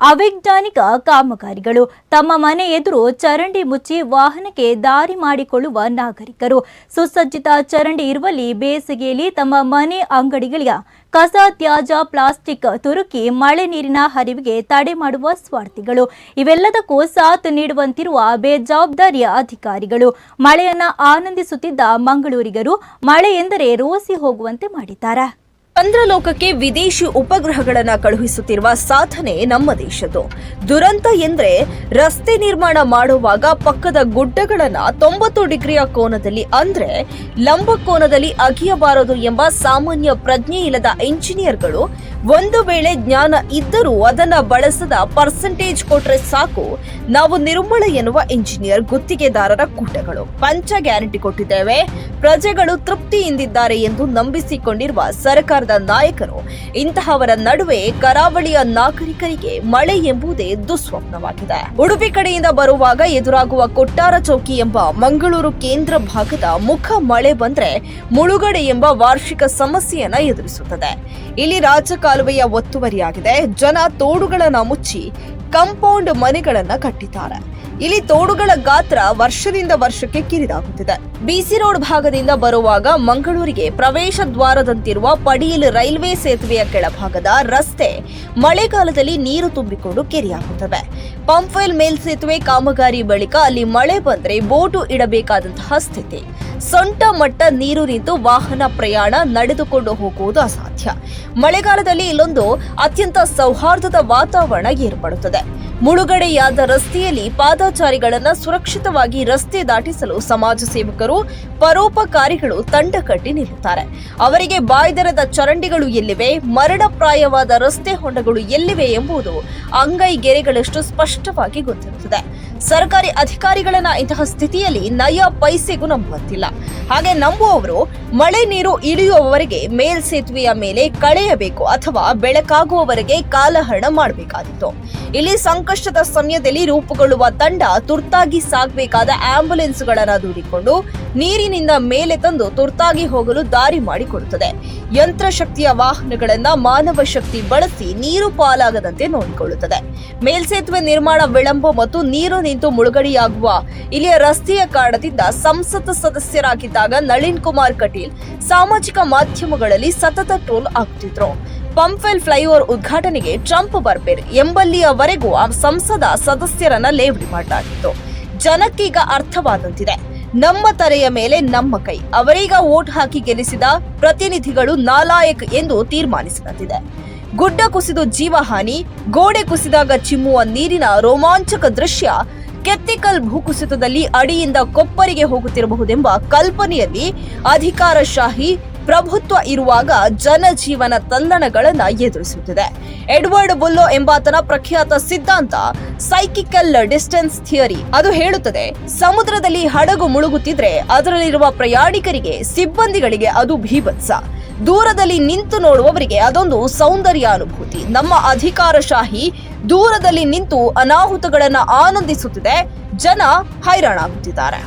ಅವೈಜ್ಞಾನಿಕ ಕಾಮಗಾರಿಗಳು. ತಮ್ಮ ಮನೆ ಎದುರು ಚರಂಡಿ ಮುಚ್ಚಿ ವಾಹನಕ್ಕೆ ದಾರಿ ಮಾಡಿಕೊಳ್ಳುವ ನಾಗರಿಕರು. ಸುಸಜ್ಜಿತ ಚರಂಡಿ ಇರುವಲ್ಲಿ ಬೇಸಿಗೆಯಲ್ಲಿ ತಮ್ಮ ಮನೆ ಅಂಗಡಿಗಳಿಗೆ ಕಸ ತ್ಯಾಜ್ಯ ಪ್ಲಾಸ್ಟಿಕ್ ತುರುಕಿ ಮಳೆ ನೀರಿನ ಹರಿವಿಗೆ ತಡೆ ಮಾಡುವ ಸ್ವಾರ್ಥಿಗಳು. ಇವೆಲ್ಲದಕ್ಕೂ ಸಾಥ್ ನೀಡುವಂತಿರುವ ಬೇಜವಾಬ್ದಾರಿಯ ಅಧಿಕಾರಿಗಳು. ಮಳೆಯನ್ನ ಆನಂದಿಸುತ್ತಿದ್ದ ಮಂಗಳೂರಿಗರು ಮಳೆ ಎಂದರೆ ರೋಸಿ ಹೋಗುವಂತೆ ಮಾಡಿದ್ದಾರೆ. ಚಂದ್ರಲೋಕಕ್ಕೆ ವಿದೇಶಿ ಉಪಗ್ರಹಗಳನ್ನು ಕಳುಹಿಸುತ್ತಿರುವ ಸಾಧನೆ ನಮ್ಮ ದೇಶದ್ದು. ದುರಂತ ಎಂದ್ರೆ ರಸ್ತೆ ನಿರ್ಮಾಣ ಮಾಡುವಾಗ ಪಕ್ಕದ ಗುಡ್ಡಗಳನ್ನು ತೊಂಬತ್ತು ಡಿಗ್ರಿಯ ಕೋನದಲ್ಲಿ ಅಂದ್ರೆ ಲಂಬ ಕೋನದಲ್ಲಿ ಅಗಿಯಬಾರದು ಎಂಬ ಸಾಮಾನ್ಯ ಪ್ರಜ್ಞೆ ಇಲ್ಲದ ಇಂಜಿನಿಯರ್ಗಳು ಒಂದು ವೇಳೆ ಜ್ಞಾನ ಇದ್ದರೂ ಅದನ್ನ ಬಳಸದ ಪರ್ಸೆಂಟೇಜ್ ಕೊಟ್ರೆ ಸಾಕು. ನಾವು ನಿರ್ಮಳ ಎನ್ನುವ ಇಂಜಿನಿಯರ್ ಗುತ್ತಿಗೆದಾರರ ಕೂಟಗಳು. ಪಂಚ ಗ್ಯಾರಂಟಿ ಕೊಟ್ಟಿದ್ದೇವೆ. ಪ್ರಜೆಗಳು ತೃಪ್ತಿಯಿಂದಿದ್ದಾರೆ ಎಂದು ನಂಬಿಸಿಕೊಂಡಿರುವ ಸರ್ಕಾರದ ನಾಯಕರು, ಇಂತಹವರ ನಡುವೆ ಕರಾವಳಿಯ ನಾಗರಿಕರಿಗೆ ಮಳೆ ಎಂಬುದೇ ದುಸ್ವಪ್ನವಾಗಿದೆ. ಉಡುಪಿ ಕಡೆಯಿಂದ ಬರುವಾಗ ಎದುರಾಗುವ ಕೊಟ್ಟಾರ ಚೌಕಿ ಎಂಬ ಮಂಗಳೂರು ಕೇಂದ್ರ ಭಾಗದ ಮುಖ ಮಳೆ ಬಂದ್ರೆ ಮುಳುಗಡೆ ಎಂಬ ವಾರ್ಷಿಕ ಸಮಸ್ಯೆಯನ್ನ ಎದುರಿಸುತ್ತದೆ. ಇಲ್ಲಿ ರಾಜಕಾಲುವೆಯ ಒತ್ತುವರಿಯಾಗಿದೆ. ಜನ ತೋಡುಗಳನ್ನ ಮುಚ್ಚಿ ಕಂಪೌಂಡ್ ಮನೆಗಳನ್ನ ಕಟ್ಟಿದ್ದಾರೆ. ಇಲ್ಲಿ ತೋಡುಗಳ ಗಾತ್ರ ವರ್ಷದಿಂದ ವರ್ಷಕ್ಕೆ ಕಿರಿದಾಗುತ್ತಿದೆ. ಬಿಸಿ ರೋಡ್ ಭಾಗದಿಂದ ಬರುವಾಗ ಮಂಗಳೂರಿಗೆ ಪ್ರವೇಶ ದ್ವಾರದಂತಿರುವ ಪಡಿಯಲ್ ರೈಲ್ವೆ ಸೇತುವೆಯ ಕೆಳಭಾಗದ ರಸ್ತೆ ಮಳೆಗಾಲದಲ್ಲಿ ನೀರು ತುಂಬಿಕೊಂಡು ಕೆರೆಯಾಗುತ್ತವೆ. ಪಂಪ್ವೆಲ್ ಮೇಲ್ಸೇತುವೆ ಕಾಮಗಾರಿ ಬಳಿಕ ಅಲ್ಲಿ ಮಳೆ ಬಂದರೆ ಬೋಟು ಇಡಬೇಕಾದಂತಹ ಸ್ಥಿತಿ. ಸೊಂಟ ಮಟ್ಟ ನೀರು ನಿಂತು ವಾಹನ ಪ್ರಯಾಣ ನಡೆದುಕೊಂಡು ಹೋಗುವುದು ಅಸಾಧ್ಯ. ಮಳೆಗಾಲದಲ್ಲಿ ಇಲ್ಲೊಂದು ಅತ್ಯಂತ ಸೌಹಾರ್ದದ ವಾತಾವರಣ ಏರ್ಪಡುತ್ತದೆ. ಮುಳುಗಡೆಯಾದ ರಸ್ತೆಯಲ್ಲಿ ಪಾದಾಚಾರಿಗಳನ್ನು ಸುರಕ್ಷಿತವಾಗಿ ರಸ್ತೆ ದಾಟಿಸಲು ಸಮಾಜ ಸೇವಕರು ಪರೋಪಕಾರಿಗಳು ತಂಡ ಕಟ್ಟಿ ನಿಲ್ಲುತ್ತಾರೆ. ಅವರಿಗೆ ಬಾಯ್ದರದ ಚರಂಡಿಗಳು ಎಲ್ಲಿವೆ? ಮರಣಪ್ರಾಯವಾದ ರಸ್ತೆ ಹೊಂಡಗಳು ಎಲ್ಲಿವೆ ಎಂಬುದು ಅಂಗೈ ಗೆರೆಗಳಷ್ಟು ಸ್ಪಷ್ಟವಾಗಿ ಗೊತ್ತಿರುತ್ತದೆ. ಸರ್ಕಾರಿ ಅಧಿಕಾರಿಗಳನ್ನ ಇಂತಹ ಸ್ಥಿತಿಯಲ್ಲಿ ನಯ ಪೈಸೆಗೂ ನಂಬುವಂತಿಲ್ಲ. ಹಾಗೆ ನಂಬುವವರು ಮಳೆ ನೀರು ಇಳಿಯುವವರೆಗೆ ಮೇಲ್ಸೇತುವೆಯ ಮೇಲೆ ಕಳೆಯಬೇಕು ಅಥವಾ ಬೆಳಕಾಗುವವರೆಗೆ ಕಾಲಹರಣ ಮಾಡಬೇಕಾದಿತ್ತು ಇಲ್ಲಿ ಸಂಕಷ್ಟದ ಸಮಯದಲ್ಲಿ ರೂಪುಗೊಳ್ಳುವ ತಂಡ ತುರ್ತಾಗಿ ಸಾಗಬೇಕಾದ ಆಂಬ್ಯುಲೆನ್ಸ್ಗಳನ್ನು ದೂಡಿಕೊಂಡು ನೀರಿನಿಂದ ಮೇಲೆ ತಂದು ತುರ್ತಾಗಿ ಹೋಗಲು ದಾರಿ ಮಾಡಿಕೊಡುತ್ತದೆ. ಯಂತ್ರಶಕ್ತಿಯ ವಾಹನಗಳನ್ನ ಮಾನವ ಶಕ್ತಿ ಬಳಸಿ ನೀರು ಪಾಲಾಗದಂತೆ ನೋಡಿಕೊಳ್ಳುತ್ತದೆ. ಮೇಲ್ಸೇತುವೆ ನಿರ್ಮಾಣ ವಿಳಂಬ ಮತ್ತು ನೀರು ನಿಂತು ಮುಳುಗಡೆಯಾಗುವ ಇಲ್ಲಿಯ ರಸ್ತೆಯ ಕಾರಣದಿಂದ ಸಂಸತ್ ಸದಸ್ಯರಾಗಿದ್ದಾಗ ನಳಿನ್ ಕುಮಾರ್ ಕಟೀಲ್ ಸಾಮಾಜಿಕ ಮಾಧ್ಯಮಗಳಲ್ಲಿ ಸತತ ಟ್ರೋಲ್ ಆಗುತ್ತಿದ್ರು ಪಂಪ್ವೆಲ್ ಫ್ಲೈಓವರ್ ಉದ್ಘಾಟನೆಗೆ ಟ್ರಂಪ್ ಬರ್ಬೇರ್ ಎಂಬಲ್ಲಿಯವರೆಗೂ ಆ ಸಂಸದ ಸದಸ್ಯರನ್ನ ಲೇವಡಿ ಮಾಡಲಾಗಿತ್ತು. ಜನಕ್ಕೀಗ ಅರ್ಥವಾದಂತಿದೆ. ನಮ್ಮ ತಲೆಯ ಮೇಲೆ ನಮ್ಮ ಕೈ. ಅವರೀಗ ಓಟ್ ಹಾಕಿ ಗೆಲ್ಲಿಸಿದ ಪ್ರತಿನಿಧಿಗಳು ನಾಲಾಯಕ್ ಎಂದು ತೀರ್ಮಾನಿಸಿದಂತಿದೆ ಗುಡ್ಡ ಕುಸಿದು ಜೀವಹಾನಿ, ಗೋಡೆ ಕುಸಿದಾಗ ಚಿಮ್ಮುವ ನೀರಿನ ರೋಮಾಂಚಕ ದೃಶ್ಯ, ಕೆತ್ತಿಕಲ್ ಭೂಕುಸಿತದಲ್ಲಿ ಅಡಿಯಿಂದ ಕೊಪ್ಪರಿಗೆ ಹೋಗುತ್ತಿರಬಹುದೆಂಬ ಕಲ್ಪನೆಯಲ್ಲಿ ಅಧಿಕಾರಶಾಹಿ ಪ್ರಭುತ್ವ ಇರುವಾಗ ಜನಜೀವನ ತಲ್ಲಣಗಳನ್ನು ಎದುರಿಸುತ್ತಿದೆ. ಎಡ್ವರ್ಡ್ ಬುಲ್ಲೋ ಎಂಬಾತನ ಪ್ರಖ್ಯಾತ ಸಿದ್ಧಾಂತ ಸೈಕಿಕಲ್ ಡಿಸ್ಟೆನ್ಸ್ ಥಿಯರಿ ಅದು ಹೇಳುತ್ತದೆ, ಸಮುದ್ರದಲ್ಲಿ ಹಡಗು ಮುಳುಗುತ್ತಿದ್ರೆ ಅದರಲ್ಲಿರುವ ಪ್ರಯಾಣಿಕರಿಗೆ, ಸಿಬ್ಬಂದಿಗಳಿಗೆ ಅದು ಭೀಭತ್ಸ. ದೂರದಲ್ಲಿ ನಿಂತು ನೋಡುವವರಿಗೆ ಅದೊಂದು ಸೌಂದರ್ಯ ಅನುಭೂತಿ ನಮ್ಮ ಅಧಿಕಾರಶಾಹಿ ದೂರದಲ್ಲಿ ನಿಂತು ಅನಾಹುತಗಳನ್ನು ಆನಂದಿಸುತ್ತಿದೆ. ಜನ ಹೈರಾಣಾಗುತ್ತಿದ್ದಾರೆ.